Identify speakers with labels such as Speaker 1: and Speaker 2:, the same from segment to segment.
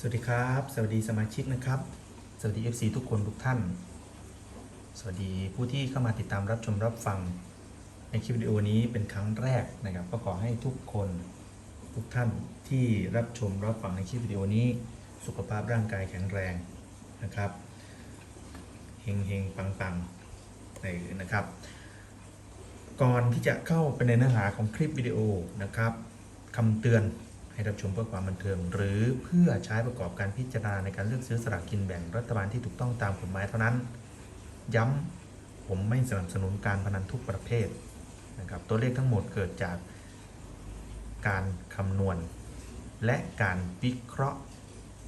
Speaker 1: สวัสดีครับ สวัสดีสมาชิกนะครับ สวัสดี FC ทุกคนทุกท่าน สวัสดีผู้ที่เข้ามาติดตามรับชมรับฟัง ในคลิปวิดีโอนี้เป็นครั้งแรกนะครับ ก็ขอให้ทุกคนทุกท่านที่รับชมรับฟังในคลิปวิดีโอนี้ สุขภาพร่างกายแข็งแรงนะครับเฮงเฮงปังปังนะครับ ก่อนที่จะเข้าไปในเนื้อหาของคลิปวิดีโอนะครับคำเตือน ให้รับชมเพื่อความบันเทิง หรือเพื่อใช้ประกอบการพิจารณาในการเลือกซื้อสลากกินแบ่งรัฐบาลที่ถูกต้องตามกฎหมายเท่านั้น ย้ำผมไม่สนับสนุนการพนันทุกประเภทนะครับตัวเลขทั้งหมดเกิดจากการคำนวณ และการวิเคราะห์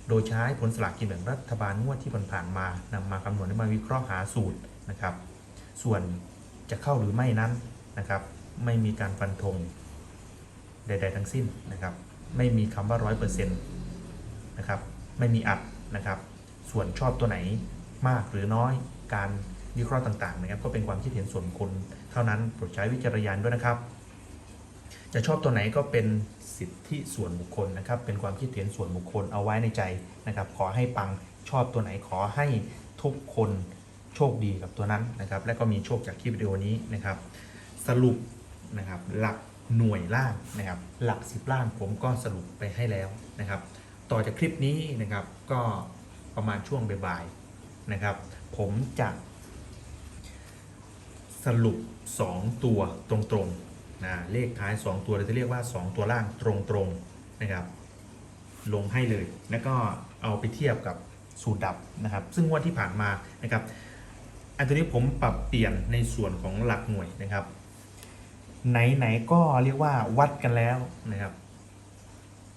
Speaker 1: โดยใช้ผลสลากกินแบ่งรัฐบาลงวดที่ผ่านๆมานำมาคำนวณและมาวิเคราะห์หาสูตรนะครับ ส่วนจะเข้าหรือไม่นั้นนะครับ ไม่มีการฟันธงใด ๆ ทั้งสิ้นนะครับ ไม่มีคำว่าร้อยเปอร์เซ็นต์นะครับไม่มีอัดนะครับ ส่วนชอบตัวไหนมากหรือน้อยการวิเคราะห์ต่างๆนะครับ ก็เป็นความคิดเห็นส่วนบุคคลเท่านั้นโปรดใช้วิจารณญาณด้วยนะครับ จะชอบตัวไหนก็เป็นสิทธิส่วนบุคคลนะครับ เป็นความคิดเห็นส่วนบุคคลเอาไว้ในใจนะครับ ขอให้ปังชอบตัวไหนขอให้ทุกคนโชคดีกับตัวนั้นนะครับ และก็มีโชคจากคลิปวิดีโอนี้นะครับ สรุปนะครับหลัก หน่วยล่างนะครับ หลักสิบล่างผมก็สรุปไปให้แล้วนะครับ ต่อจากคลิปนี้นะครับก็ประมาณช่วงบ่ายๆนะครับ ผมจะสรุป 2 ตัวตรงๆนะเลขท้าย 2 ตัวเราจะเรียกว่า 2 ตัวล่างตรงๆนะครับ ลงให้เลย แล้วก็เอาไปเทียบกับสูตรดับนะครับ ซึ่งงวันที่ผ่านมานะครับ อันนี้ผมปรับเปลี่ยนในส่วนของหลักหน่วยนะครับ ไหนๆก็เรียกว่าวัดกันแล้วนะครับ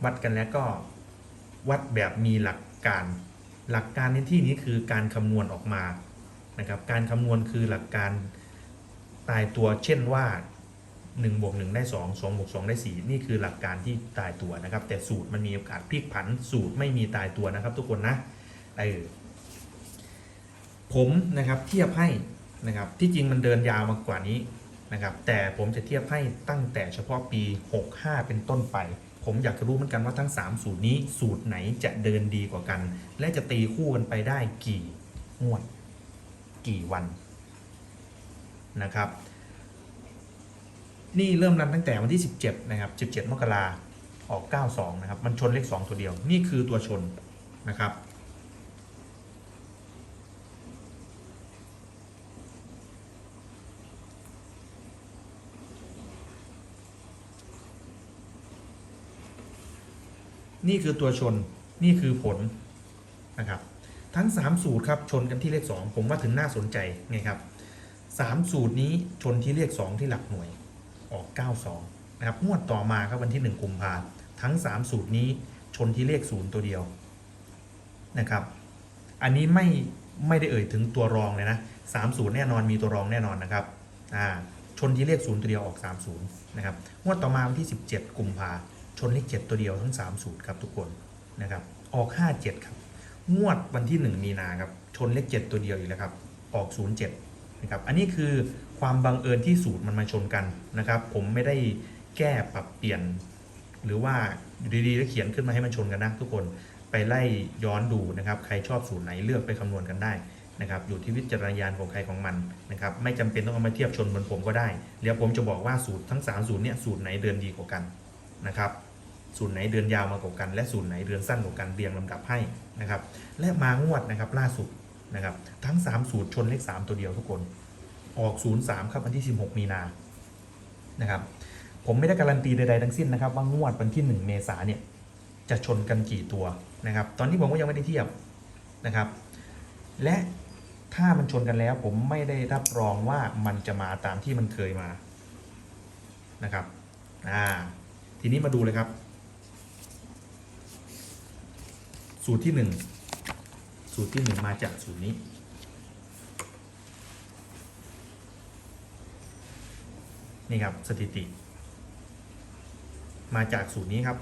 Speaker 1: วัดกันแล้วก็วัดแบบมีหลักการ หลักการในที่นี้คือการคำนวณออกมานะครับ การคำนวณคือหลักการตายตัวเช่นว่า1บวก1ได้ 2 2บวก2ได้ 4 นี่คือหลักการที่ตายตัวนะครับ แต่สูตรมันมีโอกาสพลิกผันสูตรไม่มีตายตัวนะครับ ทุกคนนะเออผมนะครับเทียบให้นะครับที่จริงมันเดินยาวมากกว่านี้ นะครับแต่ผมจะเทียบให้ตั้งแต่เฉพาะปี 65 เป็นต้นไป ผมอยากจะรู้เหมือนกันว่าทั้ง 3 สูตรนี้สูตรไหนจะเดินดีกว่ากัน และจะตีคู่กันไปได้กี่งวด กี่วันนะครับ นี่เริ่มรันตั้งแต่วันที่ 17 นะครับ 17 มกราออก 92 นะครับ มันชนเลข 2 ตัวเดียว นี่คือตัวชนนะครับ นี่คือตัวชนนี่คือผลนะครับ ทั้ง 3 สูตรครับชนกันที่เลข 2 ผมว่าถึงน่าสนใจไงครับ 3 สูตรนี้ชนที่เลข 2 ที่หลักหน่วยออก 92 นะครับงวดต่อมาครับวันที่ 1 กุมภาทั้ง 3 สูตรนี้ชนที่เลข 0 ตัวเดียวนะครับ อันนี้ไม่ไม่ได้เอ่ยถึงตัวรองเลยนะ3สูตรแน่นอนมีตัวรองแน่นอนนะครับอ่าชนที่เลข 0 ตัวเดียวออก 30 นะครับงวดต่อมาวันที่ 17 กุมภาพันธ์ ชนเลข7ตัวเดียวทั้ง 3 สูตรครับทุกคนนะครับออก 57 ครับ งวดวันที่ 1 มีนาครับชนเลข7ตัวเดียวอีกแล้วครับออก 07นะครับอันนี้คือความบังเอิญที่สูตรมันมาชนกันนะครับ ผมไม่ได้แก้ปรับเปลี่ยน หรือว่าอยู่ดีๆแล้วเขียนขึ้นมาให้มันชนกันนะทุกคนไปไล่ย้อนดูนะครับ ใครชอบสูตรไหนเลือกไปคำนวณกันได้นะครับอยู่ที่วิจารณญาณของใครของมันนะครับไม่จำเป็นต้องเอามาเทียบชนเหมือนผมก็ได้ เดี๋ยวผมจะบอกว่าสูตรทั้ง 3 สูตรเนี่ยสูตรไหนเดินดีกว่ากันนะครับ สูตรไหนเดือนยาวมากกว่ากัน และสูตรไหนเดือนสั้นกว่ากันเรียงลำดับให้นะครับ และมางวดนะครับล่าสุดนะครับทั้ง 3 สูตรชนเลข 3 ตัวเดียวทุกคน ออก 03 ครับวันที่ 16 มีนานะครับผมไม่ได้การันตีใดๆทั้งสิ้นนะครับว่างวดวันที่ 1 เมษาเนี่ยจะชนกันกี่ตัวนะครับ ตอนนี้ผมก็ยังไม่ได้เทียบนะครับ และถ้ามันชนกันแล้ว ผมไม่ได้รับรองว่ามันจะมาตามที่มันเคยมานะครับอ่าทีนี้มาดูเลยครับ สูตรที่หนึ่งสูตรที่หนึ่งมาจากสูตรนี้ นี่ครับสถิติ มาจากสูตรนี้ครับ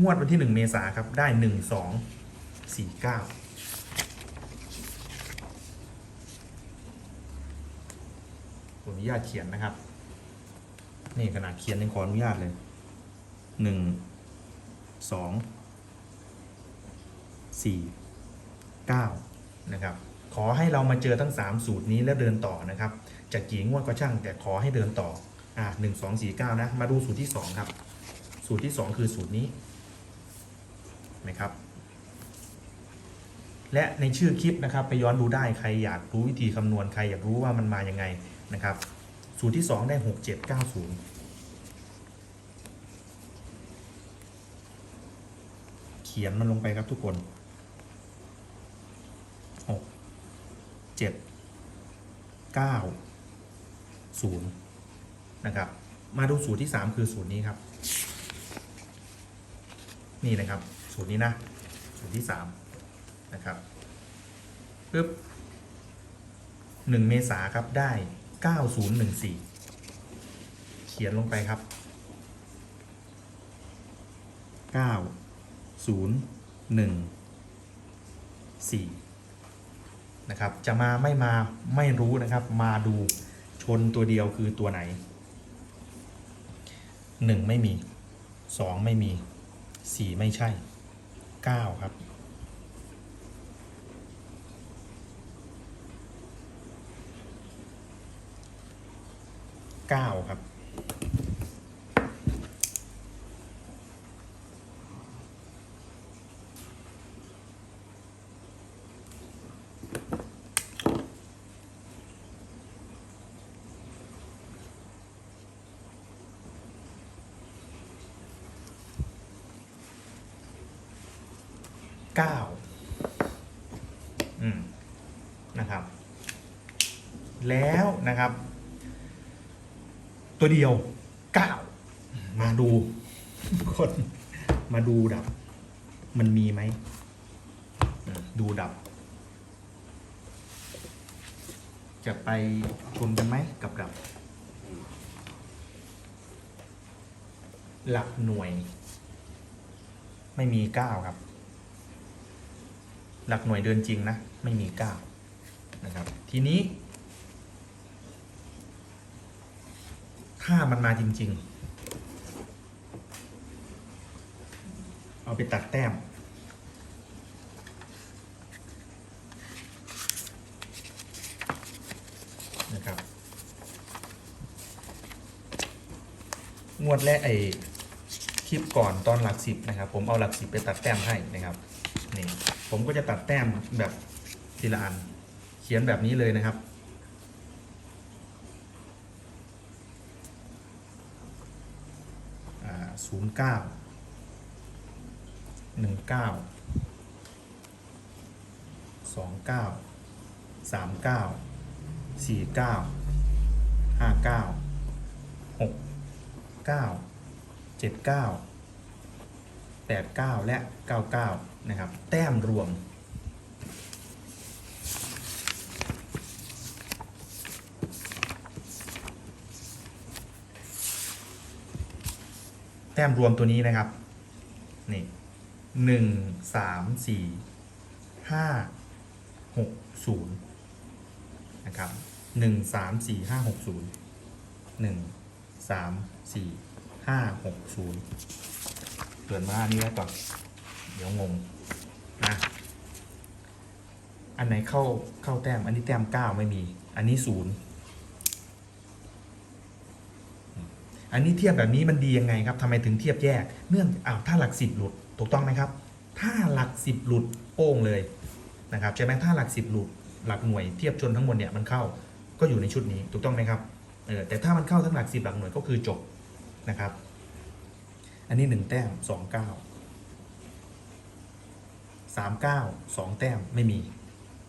Speaker 1: งวดวันที่หนึ่งเมษาครับได้หนึ่งสองสี่เก้าขออนุญาตเขียนนะครับ นี่ขนาดเขียนยังขออนุญาตเลยหนึ่ง สองสี่เก้านะครับขอให้เรามาเจอทั้ง 3 สูตรนี้แล้วเดินต่อนะครับจากกี่งวดก็ช่างแต่ขอให้เดินต่ออะหนึ่งสองสี่เก้านะมาดูสูตรที่ 2 ครับ สูตรที่ 2 คือสูตรนี้นะครับและในชื่อคลิปนะครับไปย้อนดูได้ใครอยากรู้วิธีคำนวณใครอยากรู้ว่ามันมาอยังไงนะครับ สูตรที่ 2 ได้ 6 7 9 0 เขียนมันลงไปครับทุกคนหกเจ็ดเก้าศูนย์นะครับ มาดูสูตรที่สามคือสูตรนี้ครับ นี่นะครับ สูตรนี้นะ สูตรที่สามนะครับปึ๊บหนึ่งเมษาครับได้เก้าศูนย์หนึ่งสี่เขียนลงไปครับเก้า ศูนย์หนึ่งสี่นะครับ จะมาไม่มาไม่รู้นะครับ มาดูชนตัวเดียวคือตัวไหนหนึ่งไม่มีสองไม่มีสี่ไม่ใช่เก้าครับเก้าครับ เก้าอืมนะครับ แล้วนะครับ ตัวเดียวเก้ามาดูคนมาดูดับ มันมีไหม ดูดับ จะไปชนกันไหมกับดับ หลักหน่วย ไม่มีเก้าครับ หลักหน่วยเดินจริงนะ ไม่มีเก้านะครับ ทีนี้ ถ้ามันมาจริง ๆ เอาไปตัดแต้ม นะครับ งวดแรกไอคลิปก่อนตอนหลักสิบนะครับ ผมเอาหลักสิบไปตัดแต้มให้นะครับ นี่ ผมก็จะตัดแต้มแบบทีละอัน เขียนแบบนี้เลยนะครับ ศูนย์เก้าหนึ่งเก้าสองเก้าสามเก้าสี่เก้าห้าเก้าหกเก้าเจ็ดเก้า แปดเก้าและเก้าเก้านะครับ แต้มรวม แต้มรวมตัวนี้นะครับ นี่หนึ่งสามสี่ห้าหกศูนย์นะครับหนึ่งสามสี่ห้าหกศูนย์หนึ่งสามสี่ห้าหกศูนย์ เปิดมาอันนี้ไว้ก่อน เดี๋ยวงงนะอันไหนเข้าเข้าแต้ม อันนี้แต้มเก้าไม่มี อันนี้ศูนย์อันนี้เทียบแบบนี้มันดียังไงครับทำไมถึงเทียบแยก เนื่องอ้าวถ้าหลักสิบหลุดถูกต้องไหมครับ ถ้าหลักสิบหลุดโป้งเลยนะครับใช่ไหมถ้าหลักสิบหลุดหลักหน่วยเทียบชนทั้งหมดเนี่ยมันเข้าก็อยู่ในชุดนี้ถูกต้องไหมครับเออแต่ถ้ามันเข้าทั้งหลักสิบหลักหน่วยก็คือจบนะครับ อันนี้หนึ่งแต้มสองเก้าสามเก้าสองแต้มไม่มี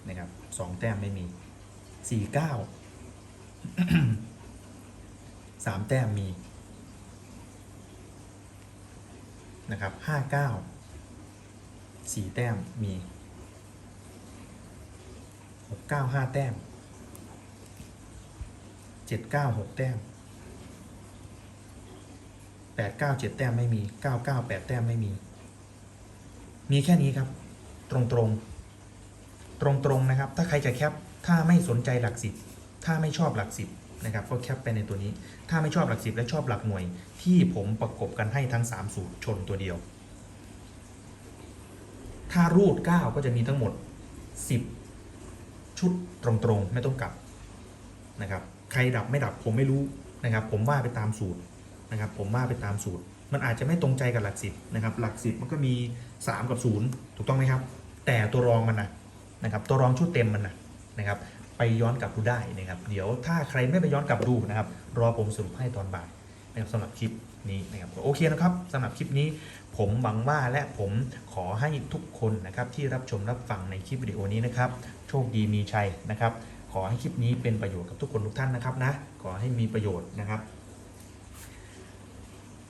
Speaker 1: นะครับสองแต้มไม่มีสี่เก้าสามแต้มมีนะครับห้าเก้าสี่แต้มมีหกเก้าห้าแต้มเจ็ดเก้าหกแต้ม แปดเก้าเจ็ดแต้มไม่มีเก้าเก้าแปดแต้มไม่มี มีแค่นี้ครับ ตรงตรงตรงตรงนะครับ ถ้าใครจะแคปถ้าไม่สนใจหลักสิบถ้าไม่ชอบหลักสิบนะครับก็แคปไปในตัวนี้ ถ้าไม่ชอบหลักสิบและชอบหลักหน่วย ที่ผมประกบกันให้ทั้ง 3 สูตรชนตัวเดียว ถ้ารูด 9 ก็จะมีทั้งหมด 10 ชุดตรงๆ ไม่ต้องกลับนะครับ ใครดับไม่ดับผมไม่รู้นะครับ ผมว่าไปตามสูตร นะครับ ผมว่าไปตามสูตร มันอาจจะไม่ตรงใจกับหลักสิบนะครับ หลักสิบมันก็มี 3 กับ 0 ถูกต้องไหมครับ แต่ตัวรองมันนะนะครับ ตัวรองชุดเต็มมันนะนะครับ ไปย้อนกลับดูได้นะครับ เดี๋ยวถ้าใครไม่ไปย้อนกลับดูนะครับ รอผมสรุปให้ตอนบ่ายนะครับสำหรับคลิปนี้นะครับโอเคนะครับสำหรับคลิปนี้ ผมหวังว่าและผมขอให้ทุกคนนะครับที่รับชมรับฟังในคลิปวิดีโอนี้นะครับ โชคดีมีชัยนะครับ ขอให้คลิปนี้เป็นประโยชน์กับทุกคนทุกท่านนะครับนะ ขอให้มีประโยชน์นะครับ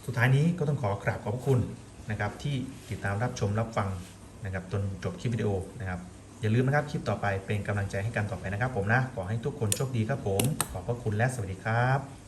Speaker 1: สุดท้ายนี้ก็ต้องขอกราบขอบคุณนะครับที่ติดตามรับชมรับฟังนะครับจนจบคลิปวิดีโอนะครับอย่าลืมนะครับคลิปต่อไปเป็นกำลังใจให้กันต่อไปนะครับผมนะ ขอให้ทุกคนโชคดีครับผม ขอบพระคุณและสวัสดีครับ